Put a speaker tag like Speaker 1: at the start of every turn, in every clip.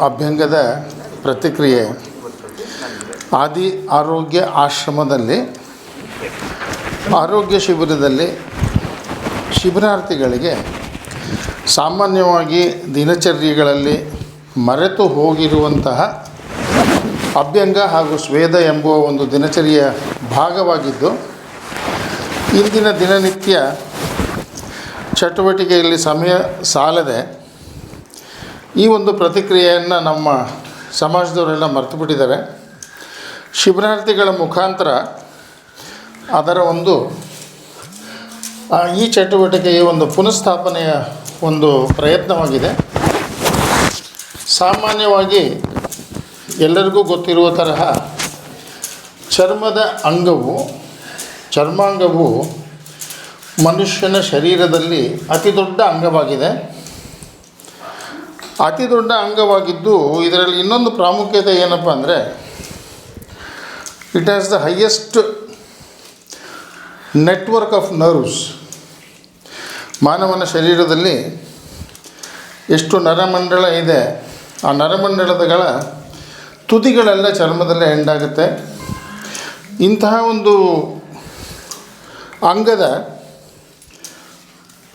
Speaker 1: ಅಭ್ಯಂಗದ ಪ್ರತಿಕ್ರಿಯೆ. ಆದಿ ಆರೋಗ್ಯ ಆಶ್ರಮದಲ್ಲಿ, ಆರೋಗ್ಯ ಶಿಬಿರದಲ್ಲಿ ಶಿಬಿರಾರ್ಥಿಗಳಿಗೆ ಸಾಮಾನ್ಯವಾಗಿ ದಿನಚರ್ಯಗಳಲ್ಲಿ ಮರೆತು ಹೋಗಿರುವಂತಹ ಅಭ್ಯಂಗ ಹಾಗೂ ಸ್ವೇದ ಎಂಬುವ ಒಂದು ದಿನಚರಿಯ ಭಾಗವಾಗಿದ್ದು, ಇಂದಿನ ದಿನನಿತ್ಯ ಚಟುವಟಿಕೆಯಲ್ಲಿ ಸಮಯ ಸಾಲದೆ ಈ ಒಂದು ಪ್ರತಿಕ್ರಿಯೆಯನ್ನು ನಮ್ಮ ಸಮಾಜದವರೆಲ್ಲ ಮರೆತು ಬಿಟ್ಟಿದ್ದಾರೆ ಶಿಬಿರಾರ್ಥಿಗಳ ಮುಖಾಂತರ ಅದರ ಒಂದು ಈ ಚಟುವಟಿಕೆಯ ಒಂದು ಪುನಃಸ್ಥಾಪನೆಯ ಒಂದು ಪ್ರಯತ್ನವಾಗಿದೆ. ಸಾಮಾನ್ಯವಾಗಿ ಎಲ್ಲರಿಗೂ ಗೊತ್ತಿರುವ ತರಹ ಚರ್ಮದ ಅಂಗವು, ಚರ್ಮಾಂಗವು ಮನುಷ್ಯನ ಶರೀರದಲ್ಲಿ ಅತಿ ದೊಡ್ಡ ಅಂಗವಾಗಿದೆ. ಅತಿ ದೊಡ್ಡ ಅಂಗವಾಗಿದ್ದು ಇದರಲ್ಲಿ ಇನ್ನೊಂದು ಪ್ರಾಮುಖ್ಯತೆ ಏನಪ್ಪ ಅಂದರೆ it has the highest network of nerves ಮಾನವನ ಶರೀರದಲ್ಲಿ ಎಷ್ಟು ನರಮಂಡಲ ಇದೆ, ಆ ನರಮಂಡಲಗಳ ತುದಿಗಳೆಲ್ಲ ಚರ್ಮದಲ್ಲೇ ಎಂಡಾಗುತ್ತೆ ಇಂತಹ ಒಂದು ಅಂಗದ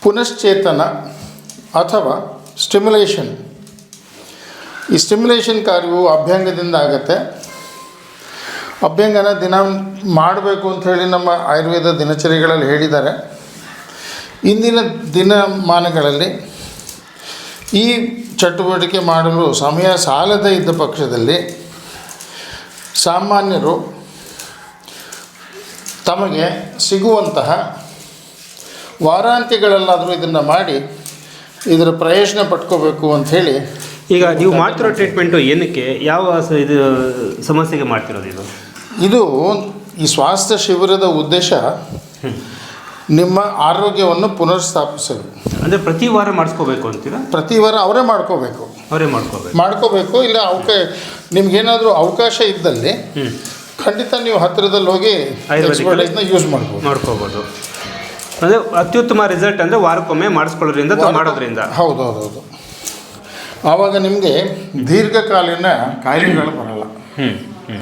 Speaker 1: ಪುನಶ್ಚೇತನ ಅಥವಾ ಸ್ಟಿಮ್ಯುಲೇಷನ್ ಈ ಸ್ಟಿಮ್ಯುಲೇಷನ್ ಕಾರ್ಯವು ಅಭ್ಯಂಗದಿಂದ ಆಗುತ್ತೆ. ಅಭ್ಯಂಗನ ದಿನ ಮಾಡಬೇಕು ಅಂತ ಹೇಳಿ ನಮ್ಮ ಆಯುರ್ವೇದ ದಿನಚರಿಗಳಲ್ಲಿ ಹೇಳಿದ್ದಾರೆ. ಇಂದಿನ ದಿನಮಾನಗಳಲ್ಲಿ ಈ ಚಟುವಟಿಕೆ ಮಾಡಲು ಸಮಯ ಸಾಲದೇ ಇದ್ದ ಪಕ್ಷದಲ್ಲಿ ಸಾಮಾನ್ಯರು ತಮಗೆ ಸಿಗುವಂತಹ ವಾರಾಂತ್ಯಗಳಲ್ಲಾದರೂ ಇದನ್ನು ಮಾಡಿ ಇದರ ಪ್ರಯೋಜನ ಪಟ್ಕೋಬೇಕು ಅಂಥೇಳಿ
Speaker 2: ಈಗ ನೀವು ಮಾಡ್ತಿರೋ ಟ್ರೀಟ್ಮೆಂಟು ಏನಕ್ಕೆ? ಯಾವ ಇದು ಸಮಸ್ಯೆಗೆ ಮಾಡ್ತಿರೋದು ಇದು?
Speaker 1: ಇದು ಈ ಸ್ವಾಸ್ಥ್ಯ ಶಿಬಿರದ ಉದ್ದೇಶ ನಿಮ್ಮ ಆರೋಗ್ಯವನ್ನು ಪುನರ್ಸ್ಥಾಪಿಸಲು.
Speaker 2: ಅಂದರೆ ಪ್ರತಿ ವಾರ ಮಾಡಿಸ್ಕೋಬೇಕು ಅಂತೀರಾ?
Speaker 1: ಪ್ರತಿ ವಾರ ಅವರೇ ಮಾಡ್ಕೋಬೇಕು.
Speaker 2: ಅವರೇ ಮಾಡ್ಕೋಬೇಕು.
Speaker 1: ಮಾಡ್ಕೋಬೇಕು ಇಲ್ಲ ಅವಕ ನಿಮ್ಗೇನಾದರೂ ಅವಕಾಶ ಇದ್ದಲ್ಲಿ ಖಂಡಿತ ನೀವು ಹತ್ತಿರದಲ್ಲಿ ಹೋಗಿ ಯೂಸ್ ಮಾಡ್ಬೋದು.
Speaker 2: ಮಾಡ್ಕೋಬೋದು. ಅಂದರೆ ಅತ್ಯುತ್ತಮ ರಿಸಲ್ಟ್ ಅಂದರೆ ವಾರಕ್ಕೊಮ್ಮೆ ಮಾಡಿಸ್ಕೊಳ್ಳೋದ್ರಿಂದ ಮಾಡೋದ್ರಿಂದ
Speaker 1: ಹೌದು ಹೌದು ಹೌದು ಆವಾಗ ನಿಮಗೆ ದೀರ್ಘಕಾಲೀನ ಕಾಯಿಲೆಗಳು ಬರಲ್ಲ.
Speaker 2: ಹ್ಞೂ ಹ್ಞೂ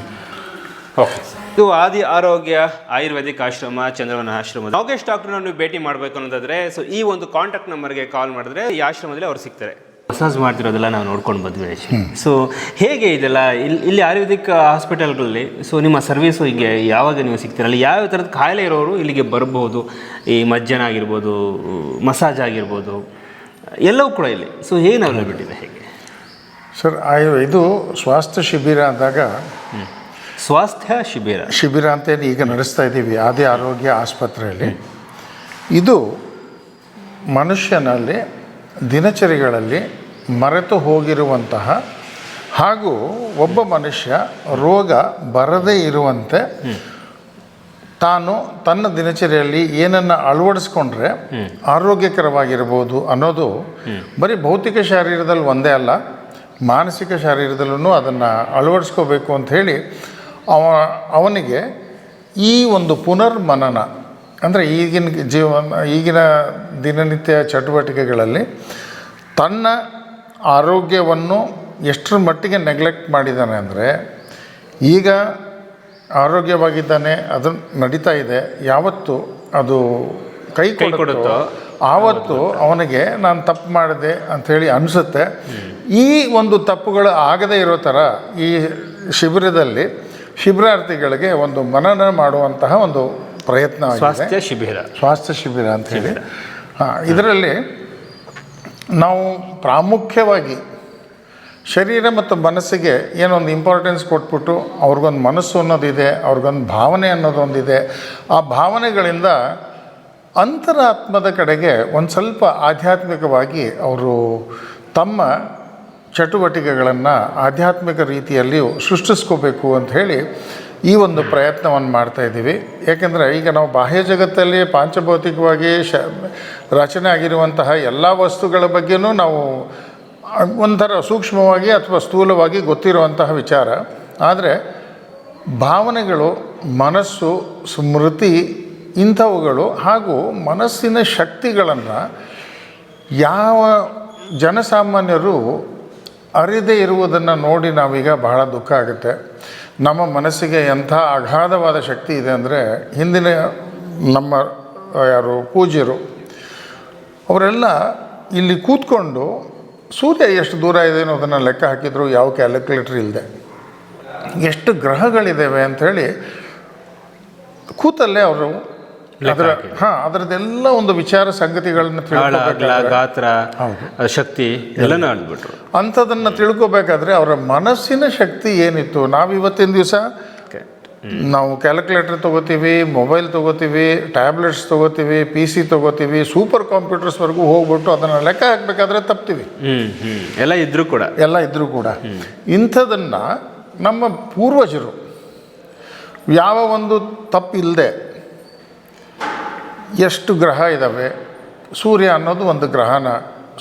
Speaker 2: ಓಕೆ ಇದು ಆದಿ ಆರೋಗ್ಯ ಆಯುರ್ವೇದಿಕ್ ಆಶ್ರಮ ಚಂದ್ರವನ ಆಶ್ರಮ ಯೋಗೇಶ್ ಡಾಕ್ಟರ್ನ ನೀವು ಭೇಟಿ ಮಾಡಬೇಕು ಅನ್ನೋದಾದ್ರೆ ಸೊ ಈ ಒಂದು ಕಾಂಟ್ಯಾಕ್ಟ್ ನಂಬರ್ಗೆ ಕಾಲ್ ಮಾಡಿದ್ರೆ ಈ ಆಶ್ರಮದಲ್ಲಿ ಅವ್ರು ಸಿಗ್ತಾರೆ. ಮಸಾಜ್ ಮಾಡ್ತಿರೋದೆಲ್ಲ ನಾವು ನೋಡ್ಕೊಂಡು ಬಂದ್ವಿ ಸೊ ಹೇಗೆ ಇದೆಲ್ಲ? ಇಲ್ಲಿ ಇಲ್ಲಿ ಆಯುರ್ವೇದಿಕ್ ಹಾಸ್ಪಿಟಲ್ಗಳಲ್ಲಿ ಸೊ ನಿಮ್ಮ ಸರ್ವಿಸು ಹೀಗೆ ಯಾವಾಗ ನೀವು ಸಿಗ್ತೀರಲ್ಲ ಯಾವ ಥರದ ಕಾಯಿಲೆ ಇರೋರು ಇಲ್ಲಿಗೆ ಬರ್ಬೋದು? ಈ ಮಜ್ಜನ ಆಗಿರ್ಬೋದು ಮಸಾಜ್ ಆಗಿರ್ಬೋದು. ಎಲ್ಲವೂ ಕೂಡ ಇಲ್ಲಿ. ಸೊ ಏನು ಅವೈಲಬಿಲಿಟಿ ಇದೆ ಹೇಗೆ?
Speaker 1: ಸರ್ ಆಯು ಇದು ಸ್ವಾಸ್ಥ್ಯ ಶಿಬಿರ ಅಂದಾಗ
Speaker 2: ಸ್ವಾಸ್ಥ್ಯ ಶಿಬಿರ.
Speaker 1: ಶಿಬಿರ ಅಂತೇಳಿ ಈಗ ನಡೆಸ್ತಾ ಇದ್ದೀವಿ ಆದಿ ಆರೋಗ್ಯ ಆಸ್ಪತ್ರೆಯಲ್ಲಿ. ಇದು ಮನುಷ್ಯನಲ್ಲಿ ದಿನಚರಿಗಳಲ್ಲಿ ಮರೆತು ಹೋಗಿರುವಂತಹ ಹಾಗೂ ಒಬ್ಬ ಮನುಷ್ಯ ರೋಗ ಬರದೇ ಇರುವಂತೆ ತಾನು ತನ್ನ ದಿನಚರಿಯಲ್ಲಿ ಏನನ್ನು ಅಳವಡಿಸ್ಕೊಂಡ್ರೆ ಆರೋಗ್ಯಕರವಾಗಿರ್ಬೋದು ಅನ್ನೋದು ಬರೀ ಭೌತಿಕ ಶಾರೀರದಲ್ಲಿ ಒಂದೇ ಅಲ್ಲ, ಮಾನಸಿಕ ಶಾರೀರದಲ್ಲೂ ಅದನ್ನು ಅಳವಡಿಸ್ಕೋಬೇಕು ಅಂತ ಹೇಳಿ ಅವ, ಅವನಿಗೆ ಈ ಒಂದು ಪುನರ್ಮನನ, ಅಂದರೆ ಈಗಿನ ಜೀವನ, ಈಗಿನ ದಿನನಿತ್ಯ ಚಟುವಟಿಕೆಗಳಲ್ಲಿ ತನ್ನ ಆರೋಗ್ಯವನ್ನು ಎಷ್ಟರ ಮಟ್ಟಿಗೆ ನೆಗ್ಲೆಕ್ಟ್ ಮಾಡಿದ್ದಾನೆ ಅಂದರೆ ಈಗ ಆರೋಗ್ಯವಾಗಿದ್ದಾನೆ ಅದು ನಡೀತಾ ಇದೆ. ಯಾವತ್ತು ಅದು ಕೈ ಕೊಡುತ್ತೋ, ಆವತ್ತು ಅವನಿಗೆ ನಾನು ತಪ್ಪು ಮಾಡಿದೆ ಅಂಥೇಳಿ ಅನಿಸುತ್ತೆ. ಈ ಒಂದು ತಪ್ಪುಗಳು ಆಗದೇ ಇರೋ ಥರ ಈ ಶಿಬಿರದಲ್ಲಿ ಶಿಬಿರಾರ್ಥಿಗಳಿಗೆ ಒಂದು ಮನನ ಮಾಡುವಂತಹ ಒಂದು ಪ್ರಯತ್ನ
Speaker 2: ಸ್ವಾಸ್ಥ್ಯ ಶಿಬಿರ.
Speaker 1: ಸ್ವಾಸ್ಥ್ಯ ಶಿಬಿರ ಅಂತ ಹೇಳಿ. ಹಾಂ ಇದರಲ್ಲಿ ನಾವು ಪ್ರಾಮುಖ್ಯವಾಗಿ ಶರೀರ ಮತ್ತು ಮನಸ್ಸಿಗೆ ಏನೊಂದು ಇಂಪಾರ್ಟೆನ್ಸ್ ಕೊಟ್ಬಿಟ್ಟು ಅವ್ರಿಗೊಂದು ಮನಸ್ಸು ಅನ್ನೋದಿದೆ, ಅವ್ರಿಗೊಂದು ಭಾವನೆ ಅನ್ನೋದೊಂದಿದೆ. ಆ ಭಾವನೆಗಳಿಂದ ಅಂತರಾತ್ಮದ ಕಡೆಗೆ ಒಂದು ಸ್ವಲ್ಪ ಆಧ್ಯಾತ್ಮಿಕವಾಗಿ ಅವರು ತಮ್ಮ ಚಟುವಟಿಕೆಗಳನ್ನು ಆಧ್ಯಾತ್ಮಿಕ ರೀತಿಯಲ್ಲಿಯೂ ಸೃಷ್ಟಿಸ್ಕೋಬೇಕು ಅಂತ ಹೇಳಿ ಈ ಒಂದು ಪ್ರಯತ್ನವನ್ನು ಮಾಡ್ತಾ ಇದ್ದೀವಿ. ಏಕೆಂದರೆ ಈಗ ನಾವು ಬಾಹ್ಯ ಜಗತ್ತಲ್ಲಿ ಪಾಂಚಭೌತಿಕವಾಗಿ ಶ ರಚನೆ ಆಗಿರುವಂತಹ ಎಲ್ಲ ವಸ್ತುಗಳ ಬಗ್ಗೆಯೂ ನಾವು ಒಂಥರ ಸೂಕ್ಷ್ಮವಾಗಿ ಅಥವಾ ಸ್ಥೂಲವಾಗಿ ಗೊತ್ತಿರುವಂತಹ ವಿಚಾರ. ಆದರೆ ಭಾವನೆಗಳು, ಮನಸ್ಸು, ಸ್ಮೃತಿ ಇಂಥವುಗಳು ಹಾಗೂ ಮನಸ್ಸಿನ ಶಕ್ತಿಗಳನ್ನು ಯಾವ ಜನಸಾಮಾನ್ಯರು ಅರಿದೇ ಇರುವುದನ್ನು ನೋಡಿ ನಾವೀಗ ಬಹಳ ದುಃಖ ಆಗುತ್ತೆ. ನಮ್ಮ ಮನಸ್ಸಿಗೆ ಎಂಥ ಅಗಾಧವಾದ ಶಕ್ತಿ ಇದೆ ಅಂದರೆ ಹಿಂದಿನ ನಮ್ಮ, ಯಾರು ಪೂಜ್ಯರು, ಅವರೆಲ್ಲ ಇಲ್ಲಿ ಕೂತ್ಕೊಂಡು ಸೂರ್ಯ ಎಷ್ಟು ದೂರ ಇದೆ ಅನ್ನೋದನ್ನು ಲೆಕ್ಕ ಹಾಕಿದ್ರು ಯಾವ ಕ್ಯಾಲ್ಕುಲೇಟರ್ ಇಲ್ಲದೆ ಎಷ್ಟು ಗ್ರಹಗಳಿದ್ದಾವೆ ಅಂಥೇಳಿ ಕೂತಲ್ಲೇ ಅವರು ಅದರ ಹಾಂ ಅದರದೆಲ್ಲ ಒಂದು ವಿಚಾರ ಸಂಗತಿಗಳನ್ನ
Speaker 2: ಗಾತ್ರ ಶಕ್ತಿ ಎಲ್ಲನೂ
Speaker 1: ಅಂಥದನ್ನು ತಿಳ್ಕೊಬೇಕಾದ್ರೆ ಅವರ ಮನಸ್ಸಿನ ಶಕ್ತಿ ಏನಿತ್ತು? ನಾವು ಇವತ್ತಿನ ದಿವಸ ನಾವು ಕ್ಯಾಲ್ಕುಲೇಟರ್ ತೊಗೋತೀವಿ ಮೊಬೈಲ್ ತೊಗೋತೀವಿ ಟ್ಯಾಬ್ಲೆಟ್ಸ್ ತೊಗೋತೀವಿ ಪಿ ಸಿ ತೊಗೋತೀವಿ ಸೂಪರ್ ಕಂಪ್ಯೂಟರ್ಸ್ವರೆಗೂ ಹೋಗ್ಬಿಟ್ಟು ಅದನ್ನು ಲೆಕ್ಕ ಹಾಕಬೇಕಾದ್ರೆ ತಪ್ತೀವಿ.
Speaker 2: ಎಲ್ಲ ಇದ್ರೂ ಕೂಡ.
Speaker 1: ಎಲ್ಲ ಇದ್ದರೂ ಕೂಡ. ಇಂಥದನ್ನು ನಮ್ಮ ಪೂರ್ವಜರು ಯಾವ ಒಂದು ತಪ್ಪಿಲ್ಲದೆ ಎಷ್ಟು ಗ್ರಹ ಇದ್ದಾವೆ ಸೂರ್ಯ ಅನ್ನೋದು ಒಂದು ಗ್ರಹನ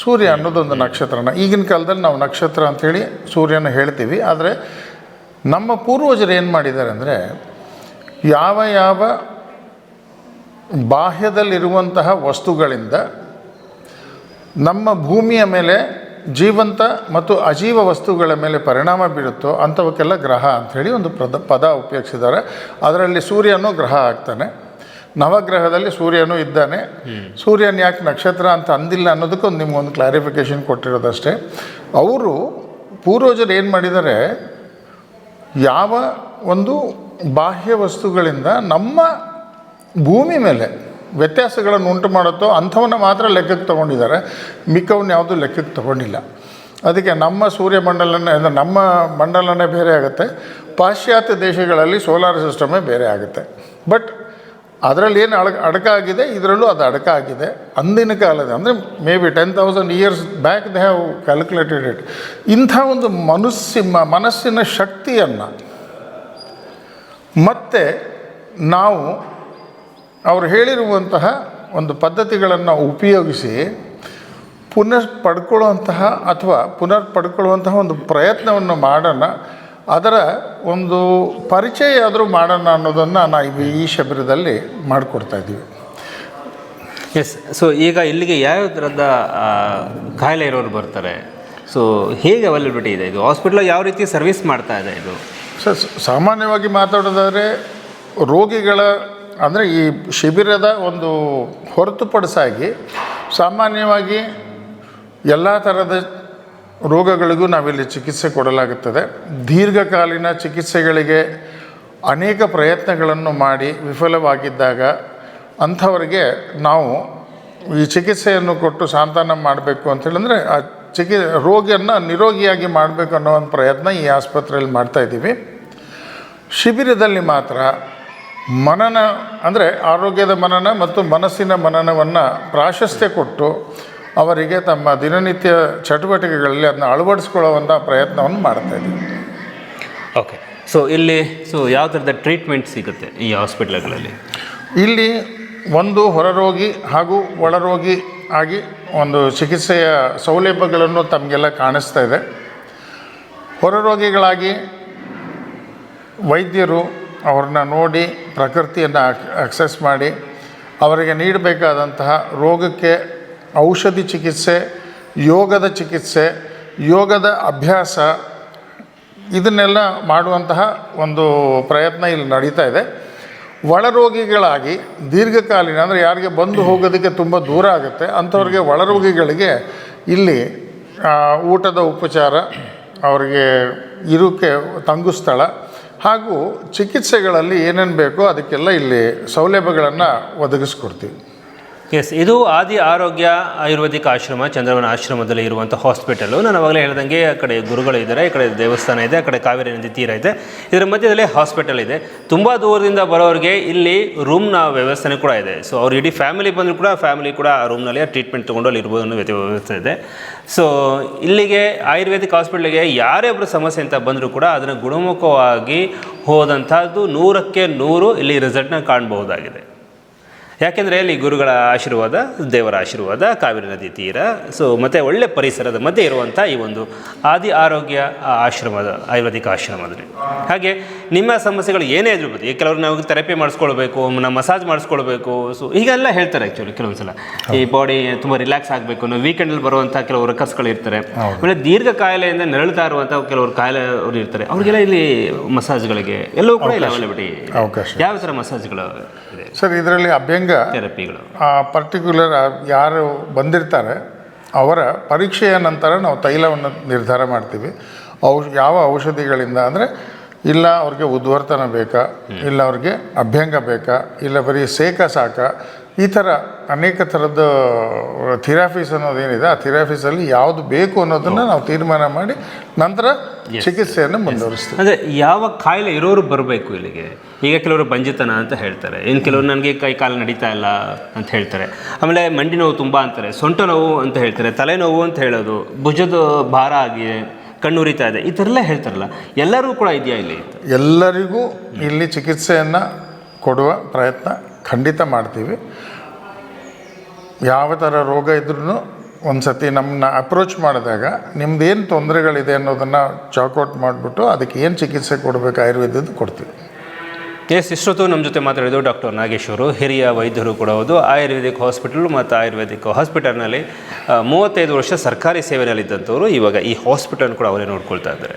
Speaker 1: ಸೂರ್ಯ ಅನ್ನೋದು ಒಂದು ನಕ್ಷತ್ರನ. ಈಗಿನ ಕಾಲದಲ್ಲಿ ನಾವು ನಕ್ಷತ್ರ ಅಂಥೇಳಿ ಸೂರ್ಯನ ಹೇಳ್ತೀವಿ ಆದರೆ ನಮ್ಮ ಪೂರ್ವಜರು ಏನು ಮಾಡಿದ್ದಾರೆ ಅಂದರೆ ಯಾವ ಯಾವ ಬಾಹ್ಯದಲ್ಲಿರುವಂತಹ ವಸ್ತುಗಳಿಂದ ನಮ್ಮ ಭೂಮಿಯ ಮೇಲೆ ಜೀವಂತ ಮತ್ತು ಅಜೀವ ವಸ್ತುಗಳ ಮೇಲೆ ಪರಿಣಾಮ ಬೀರುತ್ತೋ ಅಂಥವಕ್ಕೆಲ್ಲ ಗ್ರಹ ಅಂಥೇಳಿ ಒಂದು ಪದ ಪದ ಉಪಯೋಗಿಸಿದ್ದಾರೆ. ಅದರಲ್ಲಿ ಸೂರ್ಯನು ಗ್ರಹ ಆಗ್ತಾನೆ. ನವಗ್ರಹದಲ್ಲಿ ಸೂರ್ಯನೂ ಇದ್ದಾನೆ. ಸೂರ್ಯನ ಯಾಕೆ ನಕ್ಷತ್ರ ಅಂತ ಅಂದಿಲ್ಲ ಅನ್ನೋದಕ್ಕೊಂದು ನಿಮಗೊಂದು ಕ್ಲಾರಿಫಿಕೇಷನ್ ಕೊಟ್ಟಿರೋದಷ್ಟೇ. ಅವರು ಪೂರ್ವಜರು ಏನು ಮಾಡಿದ್ದಾರೆ ಯಾವ ಒಂದು ಬಾಹ್ಯ ವಸ್ತುಗಳಿಂದ ನಮ್ಮ ಭೂಮಿ ಮೇಲೆ ವ್ಯತ್ಯಾಸಗಳನ್ನು ಉಂಟು ಮಾಡುತ್ತೋ ಅಂಥವನ್ನು ಮಾತ್ರ ಲೆಕ್ಕಕ್ಕೆ ತೊಗೊಂಡಿದ್ದಾರೆ. ಮಿಕ್ಕವನ್ನ ಯಾವುದೂ ಲೆಕ್ಕಕ್ಕೆ ತೊಗೊಂಡಿಲ್ಲ. ಅದಕ್ಕೆ ನಮ್ಮ ಸೂರ್ಯಮಂಡಲನೇ ಅಂದರೆ ನಮ್ಮ ಮಂಡಲನೇ ಬೇರೆ ಆಗುತ್ತೆ. ಪಾಶ್ಚಾತ್ಯ ದೇಶಗಳಲ್ಲಿ ಸೋಲಾರ್ ಸಿಸ್ಟಮೇ ಬೇರೆ ಆಗುತ್ತೆ. ಬಟ್ ಅದರಲ್ಲಿ ಏನು ಅಡ ಅಡಕ ಆಗಿದೆ, ಇದರಲ್ಲೂ ಅದು ಅಡಕ ಆಗಿದೆ. ಅಂದಿನ ಕಾಲದ, ಅಂದರೆ may be ten thousand years back they have calculated it ಇಂಥ ಒಂದು ಮನಸ್ಸಿ ಮನಸ್ಸಿನ ಶಕ್ತಿಯನ್ನು ಮತ್ತೆ ನಾವು ಅವರು ಹೇಳಿರುವಂತಹ ಒಂದು ಪದ್ಧತಿಗಳನ್ನು ಉಪಯೋಗಿಸಿ ಪುನರ್ ಪಡ್ಕೊಳ್ಳುವಂತಹ ಅಥವಾ ಪುನರ್ ಪಡ್ಕೊಳ್ಳುವಂತಹ ಒಂದು ಪ್ರಯತ್ನವನ್ನು ಮಾಡೋಣ. ಅದರ ಒಂದು ಪರಿಚಯ ಆದರೂ ಮಾಡೋಣ ಅನ್ನೋದನ್ನು ನಾವು ಈ ಶಿಬಿರದಲ್ಲಿ ಮಾಡಿಕೊಡ್ತಾ ಇದ್ದೀವಿ.
Speaker 2: ಎಸ್ ಸೊ ಈಗ ಇಲ್ಲಿಗೆ ಯಾವ ಥರದ ಕಾಯಿಲೆ ಇರೋರು ಬರ್ತಾರೆ? ಸೊ ಹೇಗೆ ಅವೈಲಬಿಲಿಟಿ ಇದೆ ಇದು? ಹಾಸ್ಪಿಟ್ಲ್ ಯಾವ ರೀತಿ ಸರ್ವಿಸ್ ಮಾಡ್ತಾ ಇದೆ ಇದು?
Speaker 1: ಸರ್ ಸಾಮಾನ್ಯವಾಗಿ ಮಾತಾಡೋದಾದರೆ ರೋಗಿಗಳ ಅಂದರೆ ಈ ಶಿಬಿರದ ಒಂದು ಹೊರತುಪಡಿಸಾಗಿ ಸಾಮಾನ್ಯವಾಗಿ ಎಲ್ಲ ಥರದ ರೋಗಗಳಿಗೂ ನಾವಿಲ್ಲಿ ಚಿಕಿತ್ಸೆ ಕೊಡಲಾಗುತ್ತದೆ. ದೀರ್ಘಕಾಲೀನ ಚಿಕಿತ್ಸೆಗಳಿಗೆ ಅನೇಕ ಪ್ರಯತ್ನಗಳನ್ನು ಮಾಡಿ ವಿಫಲವಾಗಿದ್ದಾಗ ಅಂಥವರಿಗೆ ನಾವು ಈ ಚಿಕಿತ್ಸೆಯನ್ನು ಕೊಟ್ಟು ಸಾಂತ್ವನ ಮಾಡಬೇಕು ಅಂತೇಳಿದ್ರೆ ಆ ಚಿಕಿ, ರೋಗಿಯನ್ನು ನಿರೋಗಿಯಾಗಿ ಮಾಡಬೇಕು ಅನ್ನೋ ಒಂದು ಪ್ರಯತ್ನ ಈ ಆಸ್ಪತ್ರೆಯಲ್ಲಿ ಮಾಡ್ತಾಯಿದ್ದೀವಿ ಶಿಬಿರದಲ್ಲಿ ಮಾತ್ರ ಮನನ, ಅಂದರೆ ಆರೋಗ್ಯದ ಮನನ ಮತ್ತು ಮನಸ್ಸಿನ ಮನನವನ್ನು ಪ್ರಾಶಸ್ತ್ಯ ಕೊಟ್ಟು ಅವರಿಗೆ ತಮ್ಮ ದಿನನಿತ್ಯ ಚಟುವಟಿಕೆಗಳಲ್ಲಿ ಅದನ್ನ ಅಳವಡಿಸ್ಕೊಳ್ಳುವಂಥ ಪ್ರಯತ್ನವನ್ನು ಮಾಡ್ತಾ ಇದ್ದೀವಿ.
Speaker 2: ಓಕೆ ಸೊ ಇಲ್ಲಿ ಸೊ ಯಾವ ಥರದ ಟ್ರೀಟ್ಮೆಂಟ್ ಸಿಗುತ್ತೆ ಈ ಹಾಸ್ಪಿಟ್ಲ್ಗಳಲ್ಲಿ
Speaker 1: ಇಲ್ಲಿ ಒಂದು ಹೊರರೋಗಿ ಹಾಗೂ ಒಳರೋಗಿ ಆಗಿ ಒಂದು ಚಿಕಿತ್ಸೆಯ ಸೌಲಭ್ಯಗಳನ್ನು ತಮಗೆಲ್ಲ ಕಾಣಿಸ್ತಾ ಇದೆ. ಹೊರರೋಗಿಗಳಾಗಿ ವೈದ್ಯರು ಅವ್ರನ್ನ ನೋಡಿ ಪ್ರಕೃತಿಯನ್ನು ಅಕ್ಸೆಸ್ ಮಾಡಿ ಅವರಿಗೆ ನೀಡಬೇಕಾದಂತಹ ರೋಗಕ್ಕೆ ಔಷಧಿ ಚಿಕಿತ್ಸೆ, ಯೋಗದ ಚಿಕಿತ್ಸೆ, ಯೋಗದ ಅಭ್ಯಾಸ, ಇದನ್ನೆಲ್ಲ ಮಾಡುವಂತಹ ಒಂದು ಪ್ರಯತ್ನ ಇಲ್ಲಿ ನಡೀತಾ ಇದೆ. ಒಳರೋಗಿಗಳಾಗಿ ದೀರ್ಘಕಾಲೀನ ಅಂದರೆ ಯಾರಿಗೆ ಬಂದು ಹೋಗೋದಕ್ಕೆ ತುಂಬ ದೂರ ಆಗುತ್ತೆ. ಅಂಥವ್ರಿಗೆ ಒಳರೋಗಿಗಳಿಗೆ ಇಲ್ಲಿ ಊಟದ ಉಪಚಾರ, ಅವರಿಗೆ ಇರೋಕ್ಕೆ ತಂಗು ಸ್ಥಳ ಹಾಗೂ ಚಿಕಿತ್ಸೆಗಳಲ್ಲಿ ಏನೇನು ಬೇಕೋ ಅದಕ್ಕೆಲ್ಲ ಇಲ್ಲಿ ಸೌಲಭ್ಯಗಳನ್ನು ಒದಗಿಸ್ಕೊಡ್ತೀವಿ.
Speaker 2: ಎಸ್ ಇದು ಆದಿ ಆರೋಗ್ಯ ಆಯುರ್ವೇದಿಕ್ ಆಶ್ರಮ, ಚಂದ್ರವನ ಆಶ್ರಮದಲ್ಲಿ ಇರುವಂಥ ಹಾಸ್ಪಿಟಲು ನಾನು ಅವಾಗಲೇ ಹೇಳ್ದಂಗೆ ಆ ಕಡೆ ಗುರುಗಳು ಇದ್ದಾರೆ, ಈ ಕಡೆ ದೇವಸ್ಥಾನ ಇದೆ, ಆ ಕಡೆ ಕಾವೇರಿ ನದಿ ತೀರ ಇದೆ. ಇದರ ಮಧ್ಯದಲ್ಲಿ ಹಾಸ್ಪಿಟಲ್ ಇದೆ. ತುಂಬ ದೂರದಿಂದ ಬರೋರಿಗೆ ಇಲ್ಲಿ ರೂಮ್ನ ವ್ಯವಸ್ಥೆ ಕೂಡ ಇದೆ. ಸೊ ಅವ್ರು ಇಡೀ ಫ್ಯಾಮಿಲಿ ಬಂದರೂ ಕೂಡ ಫ್ಯಾಮಿಲಿ ಕೂಡ ಆ ರೂಮ್ನಲ್ಲಿ ಟ್ರೀಟ್ಮೆಂಟ್ ತೊಗೊಂಡು ಅಲ್ಲಿ ಇರ್ಬೋದು ಅನ್ನೋ ವ್ಯವಸ್ಥೆ ಇದೆ. ಸೊ ಇಲ್ಲಿಗೆ ಆಯುರ್ವೇದಿಕ್ ಹಾಸ್ಪಿಟ್ಲಿಗೆ ಯಾರೇ ಒಬ್ಬರು ಸಮಸ್ಯೆ ಅಂತ ಬಂದರೂ ಕೂಡ ಅದನ್ನು ಗುಣಮುಖವಾಗಿ ಹೋದಂಥದ್ದು ನೂರಕ್ಕೆ ನೂರು ಇಲ್ಲಿ ರಿಸಲ್ಟ್ನ ಕಾಣಬಹುದಾಗಿದೆ. ಯಾಕೆಂದರೆ ಇಲ್ಲಿ ಗುರುಗಳ ಆಶೀರ್ವಾದ ದೇವರ ಆಶೀರ್ವಾದ ಕಾವೇರಿ ನದಿ ತೀರ. ಸೊ ಮತ್ತು ಒಳ್ಳೆ ಪರಿಸರದ ಮಧ್ಯೆ ಇರುವಂಥ ಈ ಒಂದು ಆದಿ ಆರೋಗ್ಯ ಆ ಆಶ್ರಮದ ಆಯುರ್ವೇದಿಕ ಆಶ್ರಮದಲ್ಲಿ. ಹಾಗೆ ನಿಮ್ಮ ಸಮಸ್ಯೆಗಳು ಏನೇ ಇದ್ರೂ ಬದಿ ಕೆಲವರು ನಾವು ಥೆರಪಿ ಮಾಡಿಸ್ಕೊಳ್ಬೇಕು ನಾವು ಮಸಾಜ್ ಮಾಡಿಸ್ಕೊಳ್ಬೇಕು. ಸೊ ಹೀಗೆಲ್ಲ ಹೇಳ್ತಾರೆ ಆ್ಯಕ್ಚುಲಿ ಕೆಲವೊಂದು ಸಲ ಈ ಬಾಡಿ ತುಂಬ ರಿಲ್ಯಾಕ್ಸ್ ಆಗಬೇಕು. ಅನ್ನೋ ವೀಕೆಂಡಲ್ಲಿ ಬರುವಂಥ ಕೆಲವರು ವರ್ಕರ್ಸ್ಗಳು ಇರ್ತಾರೆ. ಆಮೇಲೆ ದೀರ್ಘ ಕಾಯಿಲೆಯಿಂದ ನರಳ್ತಾ ಇರುವಂಥ ಕೆಲವರು ಕಾಯಿಲೆ ಅವರು ಇರ್ತಾರೆ. ಅವ್ರಿಗೆಲ್ಲ ಇಲ್ಲಿ ಮಸಾಜ್ಗಳಿಗೆ ಎಲ್ಲವೂ ಕೂಡ ಇಲ್ಲ ಅವೈಲಬಿಲಿಟಿ ಯಾವ ಥರ ಮಸಾಜ್ಗಳು
Speaker 1: ಸರ್ ಇದರಲ್ಲಿ ಅಭ್ಯಂಗ
Speaker 2: ಥೆರಪಿಗಳು.
Speaker 1: ಆ ಪರ್ಟಿಕ್ಯುಲರ್ ಯಾರು ಬಂದಿರ್ತಾರೆ ಅವರ ಪರೀಕ್ಷೆಯ ನಂತರ ನಾವು ತೈಲವನ್ನು ನಿರ್ಧಾರ ಮಾಡ್ತೀವಿ. ಔಷ ಯಾವ ಔಷಧಿಗಳಿಂದ ಅಂದರೆ ಇಲ್ಲ ಅವ್ರಿಗೆ ಉದ್ವರ್ತನ ಬೇಕಾ ಇಲ್ಲ ಅವ್ರಿಗೆ ಅಭ್ಯಂಗ ಬೇಕಾ ಇಲ್ಲ ಬರೀ ಸೇಕ ಸಾಕ ಈ ಥರ ಅನೇಕ ಥರದ ಥಿರಾಫೀಸ್ ಅನ್ನೋದೇನಿದೆ ಆ ಥಿರಾಫೀಸಲ್ಲಿ ಯಾವುದು ಬೇಕು ಅನ್ನೋದನ್ನು ನಾವು ತೀರ್ಮಾನ ಮಾಡಿ ನಂತರ ಚಿಕಿತ್ಸೆಯನ್ನು ಮುಂದುವರಿಸ್ತೀವಿ.
Speaker 2: ಅಂದರೆ ಯಾವ ಕಾಯಿಲೆ ಇರೋರು ಬರಬೇಕು ಇಲ್ಲಿಗೆ? ಈಗ ಕೆಲವರು ಬಂಜಿತನ ಅಂತ ಹೇಳ್ತಾರೆ. ಇನ್ನು ಕೆಲವರು ನನಗೆ ಕೈ ಕಾಲು ನಡೀತಾ ಇಲ್ಲ ಅಂತ ಹೇಳ್ತಾರೆ. ಆಮೇಲೆ ಮಂಡಿ ನೋವು ತುಂಬ ಅಂತಾರೆ ಸೊಂಟ ನೋವು ಅಂತ ಹೇಳ್ತಾರೆ ತಲೆನೋವು ಅಂತ ಹೇಳೋದು ಭುಜದ ಭಾರ ಆಗಿದೆ ಕಣ್ಣು ಉರಿತಾ ಇದೆ ಈ ಥರ ಎಲ್ಲ ಹೇಳ್ತಾರಲ್ಲ. ಎಲ್ಲರೂ ಕೂಡ ಇದೆಯಾ ಇಲ್ಲಿ?
Speaker 1: ಎಲ್ಲರಿಗೂ ಇಲ್ಲಿ ಚಿಕಿತ್ಸೆಯನ್ನು ಕೊಡುವ ಪ್ರಯತ್ನ ಖಂಡಿತ ಮಾಡ್ತೀವಿ. ಯಾವ ಥರ ರೋಗ ಇದ್ರೂ ಒಂದು ಸತಿ ನಮ್ಮನ್ನ ಅಪ್ರೋಚ್ ಮಾಡಿದಾಗ ನಿಮ್ದು ಏನು ತೊಂದರೆಗಳಿದೆ ಅನ್ನೋದನ್ನು ಚಾಕೌಟ್ ಮಾಡಿಬಿಟ್ಟು ಅದಕ್ಕೆ ಏನು ಚಿಕಿತ್ಸೆ ಕೊಡಬೇಕು ಆಯುರ್ವೇದದ್ದು ಕೊಡ್ತೀವಿ.
Speaker 2: ಎಸ್ ಇಷ್ಟೊತ್ತು ನಮ್ಮ ಜೊತೆ ಮಾತಾಡಿದ್ದು ಡಾಕ್ಟರ್ ನಾಗೇಶ್ವರು. ಹಿರಿಯ ವೈದ್ಯರು ಕೂಡ ಹೌದು. ಆಯುರ್ವೇದಿಕ್ ಹಾಸ್ಪಿಟಲ್ ಮತ್ತು ಆಯುರ್ವೇದಿಕ್ ಹಾಸ್ಪಿಟಲ್ನಲ್ಲಿ ಮೂವತ್ತೈದು ವರ್ಷ ಸರ್ಕಾರಿ ಸೇವೆಯಲ್ಲಿದ್ದಂಥವರು ಇವಾಗ ಈ ಹಾಸ್ಪಿಟಲ್ ಕೂಡ ಅವರೇ ನೋಡ್ಕೊಳ್ತಾ ಇದ್ದಾರೆ.